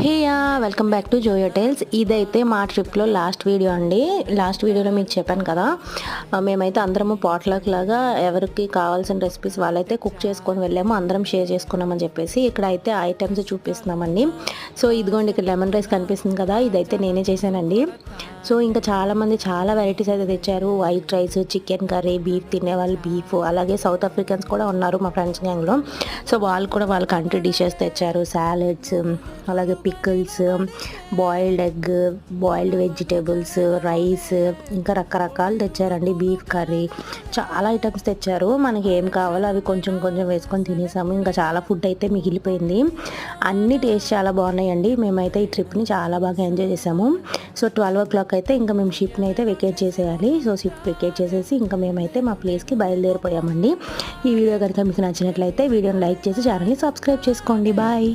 Heya welcome back to Joyo tiles. ఇదైతే మా ట్రిప్లో లాస్ట్ వీడియో అండి. లాస్ట్ వీడియోలో మీకు చెప్పాను కదా మేమైతే అందరము పాట్లక్ లాగా ఎవరికి కావాల్సిన రెసిపీస్ వాళ్ళైతే కుక్ చేసుకొని వెళ్ళాము అందరం షేర్ చేసుకున్నామని చెప్పేసి ఇక్కడ అయితే ఐటమ్స్ చూపిస్తున్నామండి. సో ఇదిగోండి ఇక్కడ లెమన్ రైస్ కనిపిస్తుంది కదా ఇదైతే నేనే చేశానండి. సో ఇంకా చాలామంది చాలా వెరైటీస్ అయితే తెచ్చారు. White rice chicken curry beef తినే వాళ్ళు బీఫ్ అలాగే సౌత్ ఆఫ్రికన్స్ కూడా ఉన్నారు మా ఫ్రెండ్స్ గ్యాంగ్లో సో వాళ్ళు కూడా వాళ్ళ కంట్రీ డిషెస్ తెచ్చారు. సాలెడ్స్ అలాగే pickles boiled egg boiled vegetables rice ఇంకా రకరకాలు తెచ్చారండి. బీఫ్ కర్రీ చాలా ఐటమ్స్ తెచ్చారు. మనకి ఏం కావాలో అవి కొంచెం కొంచెం వేసుకొని తినేసాము. ఇంకా చాలా ఫుడ్ అయితే మిగిలిపోయింది. అన్ని టేస్ట్ చాలా బాగున్నాయండి. మేమైతే ఈ ట్రిప్ని చాలా బాగా ఎంజాయ్ చేసాము. సో ట్వెల్వ్ ఓ క్లాక్ అయితే ఇంకా మేము షిప్ని అయితే వెకేట్ చేసేయాలి. సో షిప్ వెకేట్ చేసేసి ఇంకా మేమైతే మా ప్లేస్కి బయలుదేరిపోయామండి. ఈ వీడియో కనుక మీకు నచ్చినట్లయితే వీడియోని లైక్ చేసి ఛానల్ని సబ్స్క్రైబ్ చేసుకోండి. బాయ్.